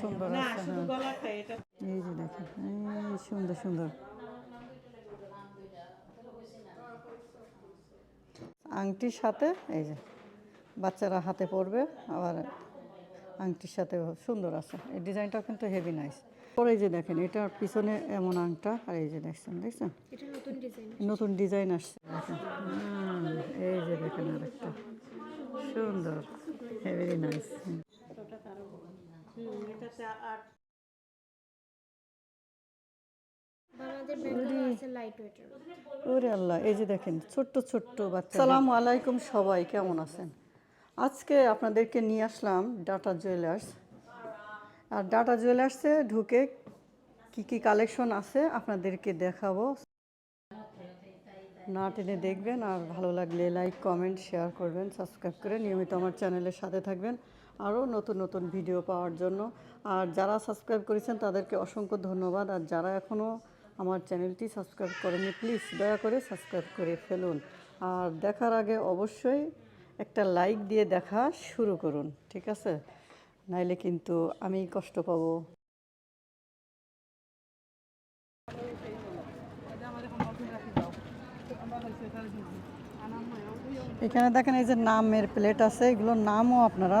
সুন্দর না আছে শুধু হ্যাঁ। এই যে দেখেন এই সুন্দর সুন্দর। আংটির সাথে এই যে বাচ্চারা হাতে পরবে আবার আংটির সাথে সুন্দর আছে। এই ডিজাইনটাও কিন্তু হেভি নাইস পরে এই যে দেখেন এটার পিছনে এমন আংটা আর এই যে দেখছেন দেখছেন? নতুন ডিজাইন আসছে। দেখেন। এই যে দেখেন আরেকটা। সুন্দর হেভি নাইস হুম এটাতে ওরে। আল্লাহ এই যে দেখেন ছোট্ট ছোট্ট বাচ্চা সালামু আলাইকুম সবাই কেমন আছেন? আজকে আপনাদেরকে নিয়ে আসলাম ডাটা জুয়েলার্স আর ডাটা জুয়েলার্সে ঢুকে কি কি কালেকশন আছে আপনাদেরকে দেখাবো। না টেনে দেখবেন আর ভালো লাগলে লাইক কমেন্ট শেয়ার করবেন সাবস্ক্রাইব করে নিয়মিত আমার চ্যানেলের সাথে থাকবেন। আরও নতুন নতুন ভিডিও পাওয়ার জন্য। আর যারা সাবস্ক্রাইব করেছেন, তাদেরকে অসংখ্য ধন্যবাদ। আর যারা এখনও আমার চ্যানেলটি সাবস্ক্রাইব করেনি প্লিজ দয়া করে সাবস্ক্রাইব করে ফেলুন। আর দেখার আগে অবশ্যই একটা লাইক দিয়ে দেখা শুরু করুন, ঠিক আছে? নাইলে কিন্তু আমি কষ্ট পাবো। এখানে দেখেন এই যে নামের প্লেট আছে, এগুলোর নামও আপনারা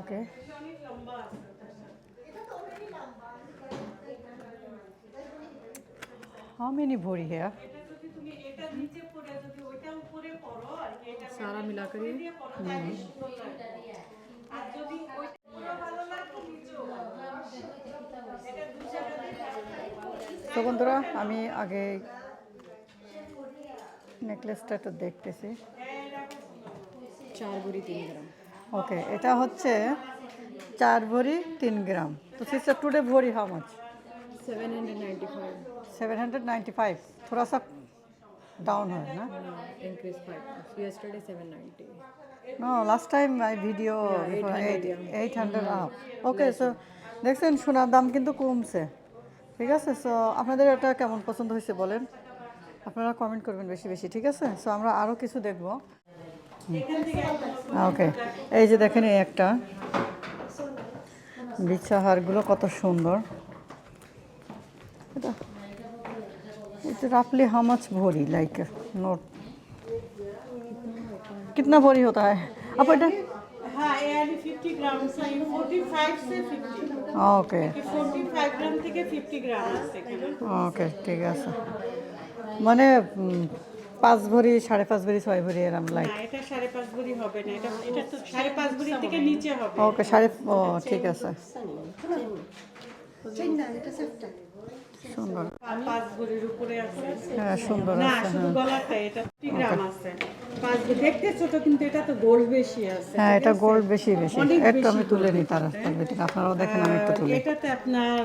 লাগে নিচেও ভালো লাগবে। এটা দু জায়গা দিয়ে তো বন্ধুরা আমি আগে নেকলেসটা একটু দেখতেছি। চার ভরি তিন গ্রাম। ওকে এটা হচ্ছে চার ভরি তিন গ্রাম তো सिस्टर टुडे भरी how much seven hundred ninety five 795 थोड़ा सा डाउन है ना increase five yesterday seven ninety no last time my video eight hundred up okay so দেখছেন সোনার দাম কিন্তু কমছে ঠিক আছে সো আপনাদের এটা কেমন পছন্দ হয়েছে বলেন আপনারা কমেন্ট করবেন বেশি বেশি ঠিক আছে সো আমরা আরও কিছু দেখব ওকে এই যে দেখেন এই একটা বিছাহারগুলো কত সুন্দর এটা এটা রাফলি हाउ मच भरी लाइक नोट कितना भरी होता है अब এটা হ্যাঁ early fifty gram forty five say fifty okay forty five gram থেকে ফিফটি গ্রাম আছে এখানে ওকে ঠিক আছে মানে উম, পাঁচ ভরি সাড়ে পাঁচ ভরি ছয় ভরি এরম লাইক এটা সাড়ে পাঁচ ভরি হবে না এটা এটা তো সাড়ে পাঁচ ভরি থেকে নিচে হবে। ওকে সাড়ে ও ঠিক আছে। সুন্দর। পাঁচ ভরির উপরে আছে হ্যাঁ। সুন্দর না শুধু এটা আছে। পাঁচ দেখতে ছোট কিন্তু এটা তো গোল্ড বেশি আছে। হ্যাঁ এটা বেশি বেশি। একটু আমি তুলে নিই তার তার ভিতরে আপনারাও দেখেন আমি একটু তুলি এটাতে আপনার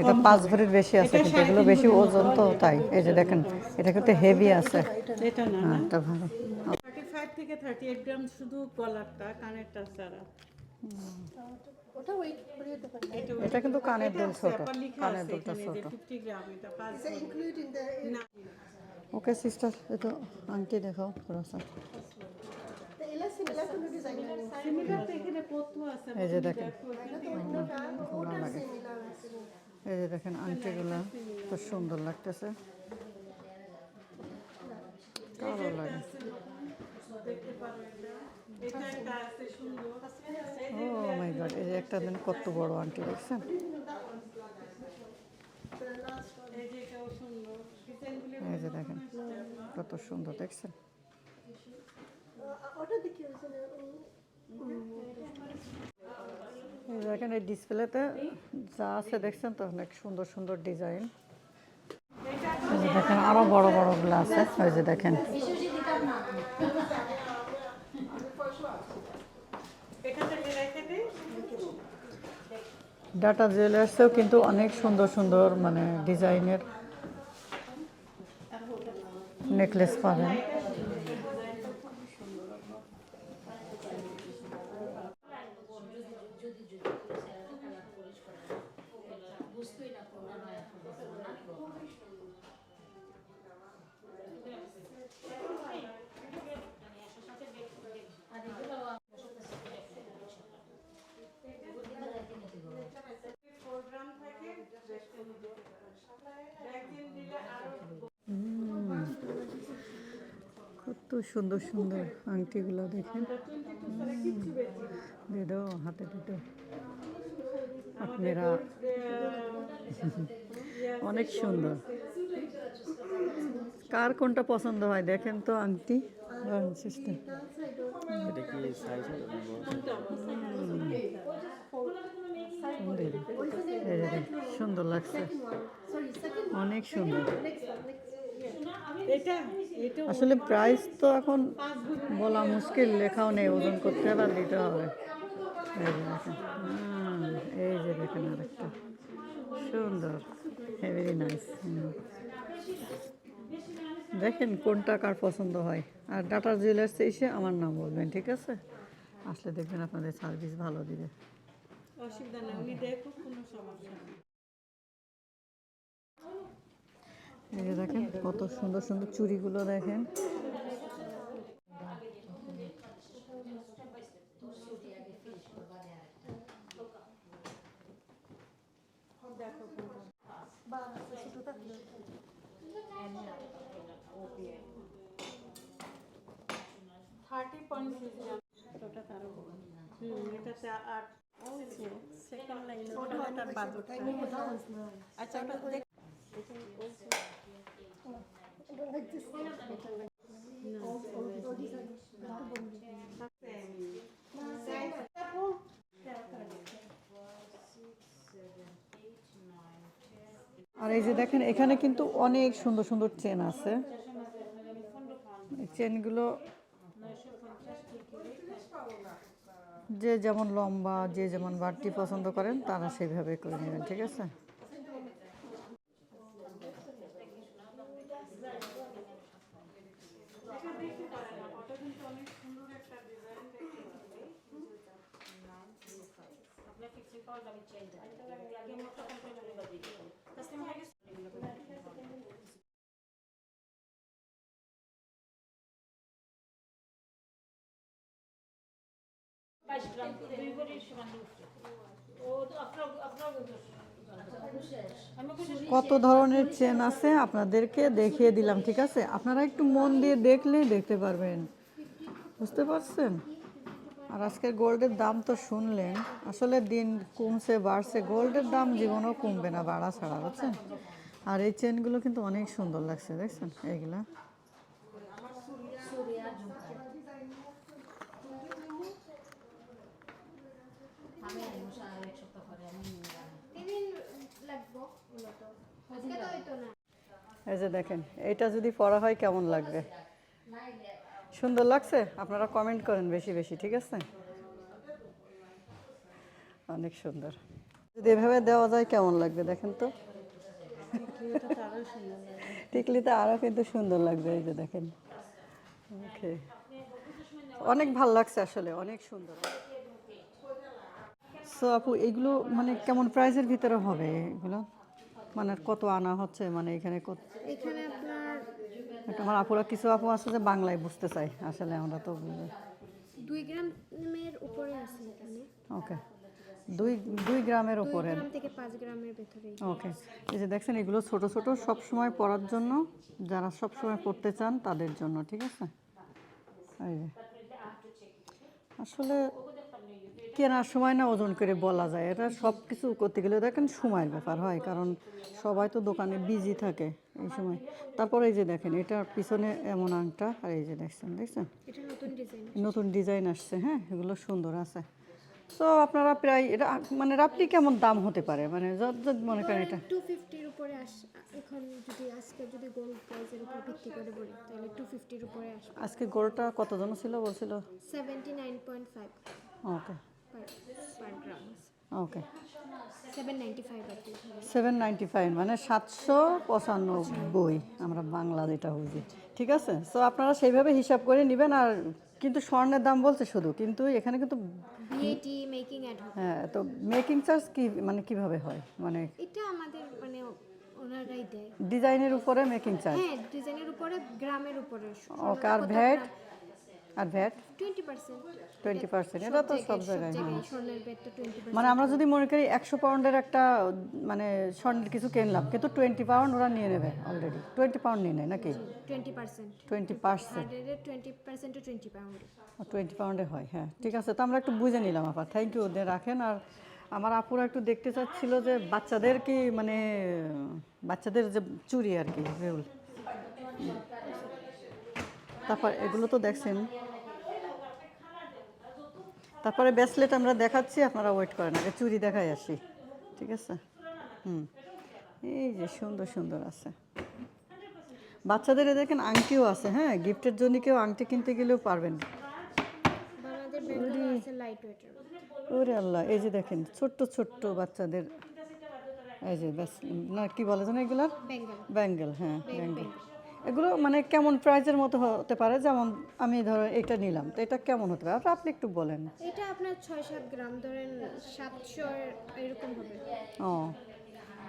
এটা পাঁচ ভরির বেশি আছে কিন্তু এগুলো বেশি ওজন তো তাই। এই যে দেখেন এটা কিন্তু হেভি আছে। এটা না হ্যাঁ এটা ভালো। থেকে গ্রাম শুধু গলারটা কানেরটা ছাড়া। এটা এটা কিন্তু কানের দুল ছোট কানের দুলটা ছোট এটা ওকে সিস্টার একটু আংটি দেখাও থোড়া সা তো এখানে কত আছে এই যে দেখেন। এই যে দেখেন আংটিগুলো খুব সুন্দর লাগতেছে। কালো লাগে। ও মাই গড এই একটা দিন কত বড় আংটি, দেখছেন? এই যে দেখেন, কত সুন্দর, দেখছেন? দেখেন, এই ডিসপ্লেতে যা আছে, দেখছেন তো, অনেক সুন্দর সুন্দর ডিজাইন। দেখেন, আরও বড় বড়গুলো আছে ওই যে দেখেন এটা থেকে রেখে দিই ডাটা জুয়েলার্সেও কিন্তু অনেক সুন্দর সুন্দর মানে ডিজাইনের নেকলেস পাবেন। সুন্দর সুন্দর আংটিগুলো দেখেন। দিদো হাতে দিত আপনারা অনেক সুন্দর। কার কোনটা পছন্দ হয় দেখেন তো আংটি? সিস্টেম। এটা কি সাইজ হবে সুন্দর। লাগছে। অনেক সুন্দর। এটা? আসলে প্রাইস তো এখন বলা মুশকিল লেখাও নেই ওজন করতে হবে আর দিতে হবে। এই যে দেখেন হুম, এই যে দেখেন আরেকটা। সুন্দর ভেরি নাইস দেখেন কোনটা কার পছন্দ হয়। আর ডাটা জুয়েলার্সে এসে আমার নাম বলবেন ঠিক আছে? আসলে দেখবেন আপনাদের সার্ভিস ভালো দিবে। অসুবিধা নেই উনি দেখুক কোনো সমস্যা নেই এই যে দেখেন কত সুন্দর সুন্দর চুড়িগুলো দেখেন। থার্টি পয়েন্ট ওটা তারও হুম এটাতে আট সেকেন্ড লাইন বাজুটা আচ্ছা ওটা দেখ আর এই যে দেখেন, এখানে কিন্তু অনেক সুন্দর সুন্দর চেন আছে। চেনগুলো যে যেমন লম্বা, যে যেমন বাড়তি পছন্দ করেন, তারা সেভাবে করে নেবেন, ঠিক আছে? কত ধরনের চেন আছে? আপনাদেরকে দেখিয়ে দিলাম ঠিক আছে? আপনারা একটু মন দিয়ে দেখলেই দেখতে পারবেন। বুঝতে পারছেন? আর আজকের গোল্ডের দাম তো শুনলেন। আসলে দিন কমছে, বাড়ছে। গোল্ডের দাম জীবনেও কমবে না, বাড়া ছাড়া, বুঝছেন? আর এই চেনগুলো কিন্তু অনেক সুন্দর লাগছে, দেখছেন? এইগুলা। এই যে দেখেন, এটা যদি পড়া হয় কেমন লাগবে? সুন্দর লাগছে? আপনারা কমেন্ট করেন বেশি বেশি, ঠিক আছে? অনেক সুন্দর। যদি এভাবে দেওয়া যায় কেমন লাগবে দেখেন তো? টিকলিতে আরও কিন্তু সুন্দর লাগবে, এই যে দেখেন। ওকে অনেক ভালো লাগছে আসলে, অনেক সুন্দর। সো আপু, এগুলো মানে কেমন প্রাইসের ভিতরে হবে এগুলো? মানে কত আনা হচ্ছে? মানে এখানে কত এখানে আমার আপুরা কিছু আপু আছে যে বাংলায় বুঝতে চাই আসলে আমরা তো দুই গ্রামের উপরে আছে এখানে। ওকে। দুই দুই গ্রামের উপরে। থেকে পাঁচ গ্রামের ভেতরে ওকে। এই যে দেখছেন এগুলো ছোট ছোট সব সময় পরার জন্য যারা সব সময় পড়তে চান তাদের জন্য ঠিক আছে? এই যে। আসলে কেনার সময় না ওজন করে বলা যায়। এটা সব কিছু করতে গেলে দেখেন সময়ের ব্যাপার হয় কারণ সবাই তো দোকানে বিজি থাকে এই সময়। তারপরে এই যে দেখেন এটার পিছনে এমন আংটা আর এই যে দেখছেন দেখছেন? নতুন ডিজাইন নতুন ডিজাইন আসছে হ্যাঁ এগুলো সুন্দর আছে। সো আপনারা প্রায় এটা মানে রাপলি কেমন দাম হতে পারে? মানে যত যত মনে করেন এটা। টু ফিফটির উপরে আস এখন যদি আজকে যদি গোল্ড প্রাইসের উপর ভিত্তি করে বলি তাহলে টু ফিফটির উপরে আসবে। আজকে গোলটা কত জন ছিল বলছিল? Seventy nine point five okay okay seven ninety five মানে সাতশো পঁচানব্বই আমরা বাংলা যেটা বুঝি। ঠিক আছে? সো আপনারা সেইভাবে হিসাব করে নেবেন আর কিন্তু স্বর্ণের দাম বলছে শুধু কিন্তু এখানে কিন্তু হ্যাঁ তো মেকিং চার্জ কি মানে কীভাবে হয়? মানে এটা আমাদের মানে ওনারাই দেয়। ডিজাইনের উপরে মেকিং চার্জ হ্যাঁ ডিজাইনের উপরে গ্রামের উপরে। ওকে আর ভ্যাট আর ভ্যাট টোয়েন্টি পার্সেন্ট। এটা তো সব জায়গায় হ্যাঁ। মানে আমরা যদি মনে করি একশো পাউন্ডের একটা মানে স্বর্ণের কিছু কিনলাম কিন্তু টোয়েন্টি পাউন্ড ওরা নিয়ে নেবে অলরেডি টোয়েন্টি পাউন্ড নিয়ে নেয় নাকি? Twenty percent. Twenty percent. Twenty percent twenty pound. Twenty পাউন্ডে হয় হ্যাঁ। ঠিক আছে তো আমরা একটু বুঝে নিলাম আপা। থ্যাংক ইউ ওদের রাখেন। আর আমার আপুরা একটু দেখতে চাচ্ছিল যে বাচ্চাদের কি মানে বাচ্চাদের যে চুরি আর কি রেউল। তারপর এগুলো তো দেখছেন। তারপরে ব্রেসলেট আমরা দেখাচ্ছি আপনারা ওয়েট করেন আগে চুরি দেখাই আসি ঠিক আছে? হুম এই যে সুন্দর সুন্দর আছে। বাচ্চাদের দেখেন আংটিও আছে হ্যাঁ? গিফটের জন্য কেউ আংটি কিনতে গেলেও পারবেন। ওরে। আল্লাহ এই যে দেখেন ছোট্ট ছোট্ট বাচ্চাদের এই যে ব্যাস না কি বলে যেন এগুলার? ব্যাঙ্গেল হ্যাঁ ব্যাঙ্গেল এগুলো মানে কেমন প্রাইজের মতো হতে পারে? যেমন আমি ধরো এটা নিলাম তো এটা কেমন হতে পারে? আপনি একটু বলেন। এটা আপনার ছয় সাত গ্রাম ধরেন সাতশো এরকম হবে। ও।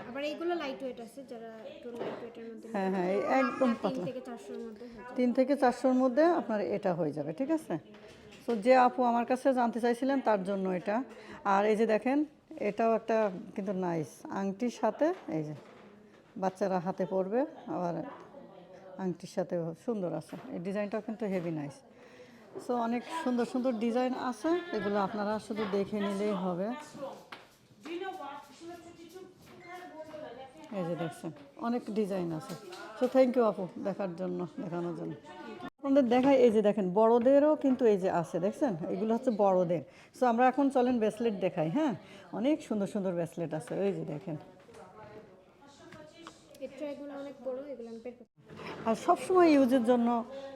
আবার এইগুলো লাইট ওয়েট আছে যারা একটু লাইট ওয়েটের মধ্যে হ্যাঁ হ্যাঁ একদম তিন পাতলা। থেকে চারশোর মধ্যে তিন থেকে চারশোর মধ্যে আপনার এটা হয়ে যাবে ঠিক আছে? তো যে আপু আমার কাছে জানতে চাইছিলেন তার জন্য এটা। আর এই যে দেখেন এটাও একটা কিন্তু নাইস আংটির সাথে এই যে বাচ্চারা হাতে পরবে আবার আংটির সাথে সুন্দর আছে। এই ডিজাইনটাও কিন্তু হেভি নাইস সো অনেক সুন্দর সুন্দর ডিজাইন আছে। এগুলো আপনারা শুধু দেখে নিলেই হবে। এই যে দেখছেন, অনেক ডিজাইন আছে। সো থ্যাংক ইউ আপু দেখার জন্য, দেখানোর জন্য। আপনাদের দেখায় এই যে দেখেন, বড়দেরও কিন্তু এই যে আছে, দেখছেন? এগুলো হচ্ছে বড়দের। সো আমরা এখন চলেন ব্রেসলেট দেখাই হ্যাঁ? অনেক সুন্দর সুন্দর ব্রেসলেট আছে। এই যে দেখেন। এর ট্রাইগুলো অনেক বড় এগুলো আমি বের আর সব সময় ইউজের জন্য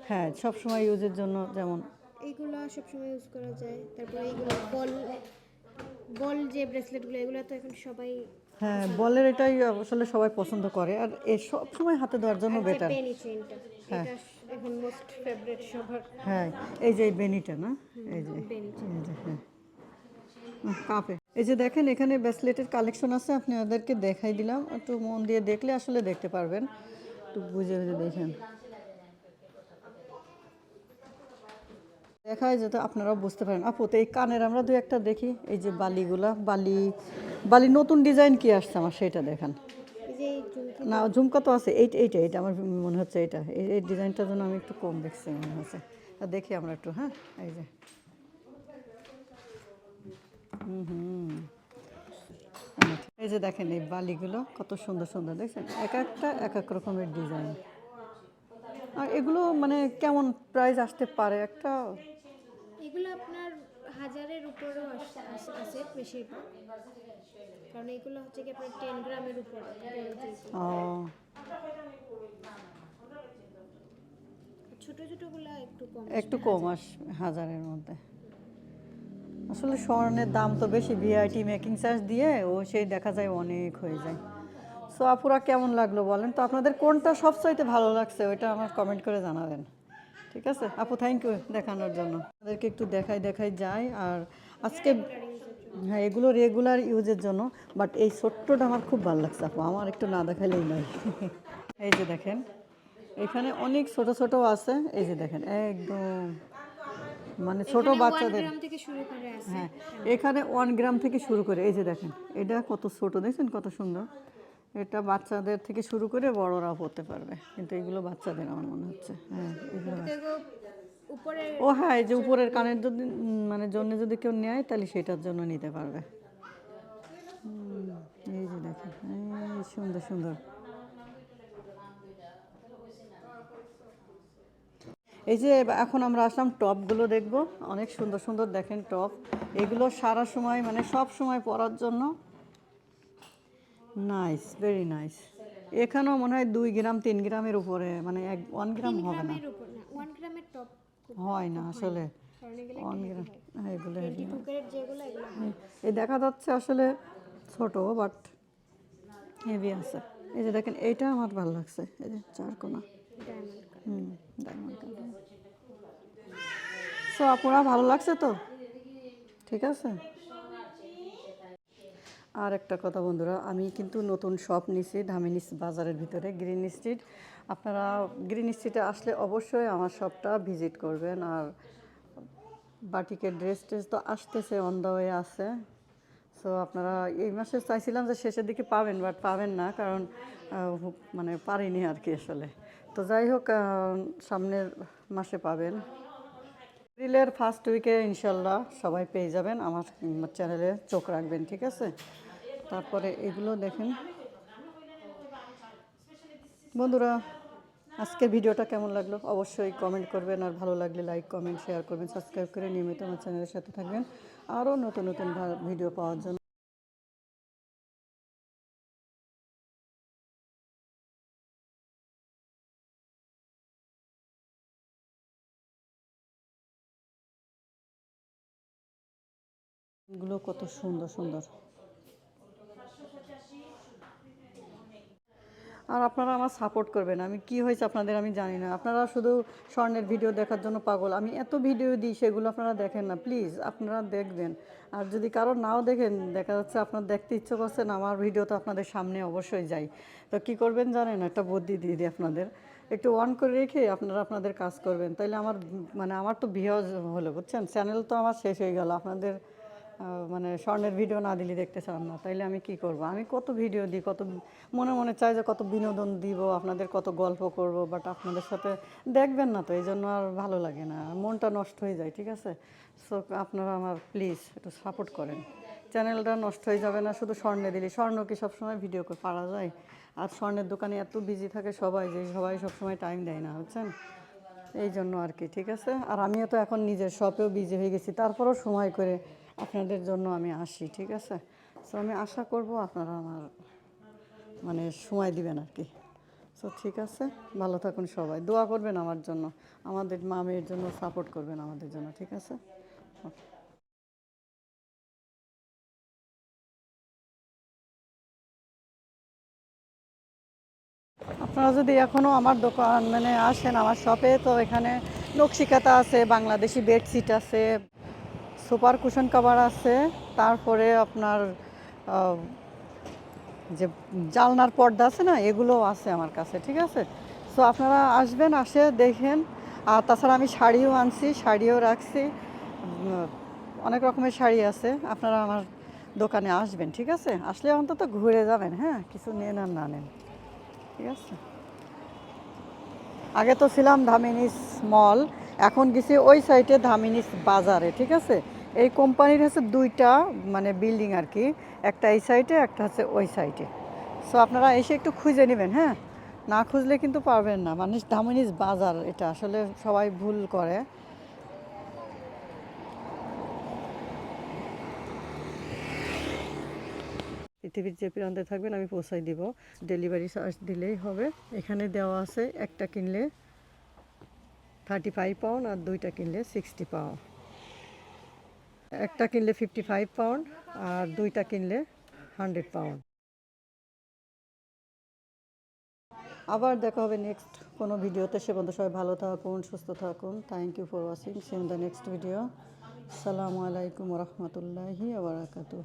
হ্যাঁ সব সময় ইউজের জন্য যেমন এইগুলো সবসময় ইউজ করা যায়। তারপরে এইগুলো বল বল যে ব্রেসলেটগুলো এগুলো তো এখন সবাই হ্যাঁ বলের এটাই আসলে সবাই পছন্দ করে। আর এ সব সময় হাতে দেওয়ার জন্য বেটার এটা এখন মোস্ট ফেভারিট সবার। হ্যাঁ এই যে বেনিটা না? এই যে হ্যাঁ। কাপে এই যে দেখেন এখানে ব্রেসলেটের কালেকশন আছে আপনি ওদেরকে দেখাই দিলাম। একটু মন দিয়ে দেখলে আসলে দেখতে পারবেন। একটু বুঝে বুঝে দেখেন। দেখায় যাতে আপনারাও বুঝতে পারেন। আপু তো এই কানের আমরা দু একটা দেখি। এই যে বালিগুলা বালি বালি নতুন ডিজাইন কি আসছে আমার সেটা দেখান। না ঝুমকা তো আছে। এইটা এইটা এইটা আমার মনে হচ্ছে এটা এই ডিজাইনটার জন্য আমি একটু কম দেখছি মনে হচ্ছে। তা দেখি আমরা একটু হ্যাঁ? এই যে। এই যে দেখেন এই বালিগুলো কত সুন্দর সুন্দর দেখছেন? এক একটা এক এক রকমের ডিজাইন। আর এগুলো মানে কেমন প্রাইস আসতে পারে? একটা এগুলো আপনার হাজারের উপরেও আস- আস- আছে বেশিরভাগ। কারণ এগুলো হচ্ছে কি আপনার টেন গ্রামের উপরে। ও। ছোট ছোটগুলো একটু কম একটু কম আসবে হাজারের মধ্যে। আসলে স্বর্ণের দাম তো বেশি ভিআইটি মেকিং চার্জ দিয়ে ও সেই দেখা যায় অনেক হয়ে যায়। সো আপুরা কেমন লাগল বলেন? তো আপনাদের কোনটা সবচাইতে ভালো লাগছে ওইটা আমার কমেন্ট করে জানাবেন। ঠিক আছে? আপু থ্যাংক ইউ দেখানোর জন্য। আমাদেরকে একটু দেখাই দেখাই যায়। আর আজকে হ্যাঁ এগুলো রেগুলার ইউজের জন্য বাট এই ছোট্টটা আমার খুব ভালো লাগছে আপু। আমার একটু না দেখাইলেই নয়। এই যে দেখেন, এখানে অনেক ছোট ছোট আছে। এই যে দেখেন, একদম মানে ছোট বাচ্চাদের। হ্যাঁ এখানে ওয়ান গ্রাম থেকে শুরু করে এই যে দেখেন এটা কত ছোট দেখছেন কত সুন্দর? এটা বাচ্চাদের থেকে শুরু করে বড়রাও পড়তে পারবে কিন্তু এগুলো বাচ্চাদের আমার মনে হচ্ছে। হ্যাঁ ও হ্যাঁ এই যে উপরের কানের যদি মানে জন্য যদি কেউ নেয় তাহলে সেটার জন্য নিতে পারবে। এই যে দেখেন এই সুন্দর সুন্দর। এই যে এখন আমরা আসলাম টপগুলো দেখব। অনেক সুন্দর সুন্দর দেখেন টপ। এগুলো সারা সময় মানে সব সময় পরার জন্য নাইস ভেরি নাইস এখানেও মনে হয় দুই গ্রাম তিন গ্রামের উপরে মানে এক ওয়ান গ্রাম হবে না? হয় না আসলে। ওয়ান গ্রাম এগুলো। এই দেখা যাচ্ছে আসলে ছোট বাট হেভি আছে। এই যে দেখেন এইটা আমার ভালো লাগছে। এই যে চার কোনা। সো আপনারা ভালো লাগছে তো? ঠিক আছে? আর একটা কথা বন্ধুরা আমি কিন্তু নতুন শপ নিছি ধামিনিস বাজারের ভিতরে গ্রিন স্ট্রিট আপনারা গ্রিন স্ট্রিটে আসলে অবশ্যই আমার শপটা ভিজিট করবেন। আর বাটিকের ড্রেস ট্রেস তো আসতেছে অন দ্য ওয়ে আছে। সো আপনারা এই মাসে চাইছিলাম যে শেষের দিকে পাবেন বাট পাবেন না, কারণ মানে পারিনি আর কি আসলে। তো যাই হোক সামনের মাসে পাবেন। এপ্রিলের ফার্স্ট উইকে ইনশাল্লাহ সবাই পেয়ে যাবেন। আমার চ্যানেলে চোখ রাখবেন, ঠিক আছে? তারপরে এগুলো দেখেন। বন্ধুরা, আজকের ভিডিওটা কেমন লাগল? অবশ্যই কমেন্ট করবেন, আর ভালো লাগলে লাইক কমেন্ট শেয়ার করবেন সাবস্ক্রাইব করে নিয়মিত আমার চ্যানেলের সাথে থাকবেন। আরও নতুন নতুন ভিডিও পাওয়ার জন্য। গুলো কত সুন্দর সুন্দর। আর আপনারা আমার সাপোর্ট করবেন। আমি কি হয়েছে আপনাদের আমি জানি না। আপনারা শুধু স্বর্ণের ভিডিও দেখার জন্য পাগল। আমি এত ভিডিও দিই, সেগুলো আপনারা দেখেন না। প্লিজ আপনারা দেখবেন। আর যদি কারও নাও দেখেন, দেখা যাচ্ছে আপনার দেখতে ইচ্ছে করছেন আমার ভিডিও তো আপনাদের সামনে অবশ্যই যাই তো কি করবেন জানেন? একটা বুদ্ধি দিয়ে দিই আপনাদের। একটু অন করে রেখে আপনারা আপনাদের কাজ করবেন। তাইলে আমার মানে আমার তো ভিউজ হলো, বুঝছেন? চ্যানেল তো আমার শেষ হয়ে গেল। আপনাদের মানে স্বর্ণের ভিডিও না দিলে দেখতে চান না। তাইলে আমি কি করব? আমি কত ভিডিও দিই, কত মনে মনে চাই যে কত বিনোদন দিব, আপনাদের কত গল্প করব বাট আপনাদের সাথে দেখবেন না তো এই জন্য আর ভালো লাগে না মনটা নষ্ট হয়ে যায়, ঠিক আছে? সো আপনারা আমার প্লিজ একটু সাপোর্ট করেন। চ্যানেলটা নষ্ট হয়ে যাবে না, শুধু স্বর্ণে দিলি। স্বর্ণ কি সবসময় ভিডিও করে পারা যায়? আর স্বর্ণের দোকানে এত বিজি থাকে সবাই, যে সবাই সবসময় টাইম দেয় না, বুঝছেন? এই জন্য আর কি, ঠিক আছে? আর আমিও তো এখন নিজের শপেও বিজি হয়ে গেছি, তারপরও সময় করে আপনাদের জন্য আমি আসি, ঠিক আছে? সো আমি আশা করব আপনারা আমার মানে সময় দিবেন আর কি। সো ঠিক আছে? ভালো থাকুন সবাই। দোয়া করবেন আমার জন্য। আমাদের মা মেয়ের জন্য সাপোর্ট করবেন আমাদের জন্য, ঠিক আছে? Okay. আপনারা যদি এখনও আমার দোকান মানে আসেন আমার শপে তো এখানে নকশিকাতা আছে, বাংলাদেশি বেডশিট আছে। সুপার কুশন কাভার আছে, তারপরে আপনার যে জালনার পর্দা আছে না, এগুলো আছে আমার কাছে, ঠিক আছে? সো আপনারা আসবেন, আসে, দেখেন। আর তাছাড়া আমি শাড়িও আনছি, শাড়িও রাখছি। অনেক রকমের শাড়ি আছে, আপনারা আমার দোকানে আসবেন, ঠিক আছে? আসলে অন্তত ঘুরে যাবেন হ্যাঁ? কিছু নেন আর না নেন, ঠিক আছে? আগে তো ছিলাম ধামিনিস মল, এখন গেছি ওই সাইডে ধামিনিস বাজারে, ঠিক আছে? এই কোম্পানির হচ্ছে দুইটা মানে বিল্ডিং আর কি, একটা এই সাইডে, একটা হচ্ছে ওই সাইডে। সো আপনারা এসে একটু খুঁজে নেবেন হ্যাঁ? না খুঁজলে কিন্তু পারবেন না। মানুষ ধামিনিস বাজার এটা, আসলে সবাই ভুল করে। পৃথিবীর যে প্রান্তে থাকবেন, আমি পৌঁছাই দিব। ডেলিভারি চার্জ দিলেই হবে। এখানে দেওয়া আছে, একটা কিনলে থার্টি ফাইভ পাউন্ড আর দুইটা কিনলে সিক্সটি পাউন্ড একটা কিনলে ফিফটি ফাইভ পাউন্ড আর দুইটা কিনলে হান্ড্রেড পাউন্ড আবার দেখা হবে নেক্সট কোনো ভিডিওতে। সে বন্ধু সবাই ভালো থাকুন, সুস্থ থাকুন। Thank you for watching see the next video সালামু আলাইকুম রহমতুল্লাহি আবরাকাতু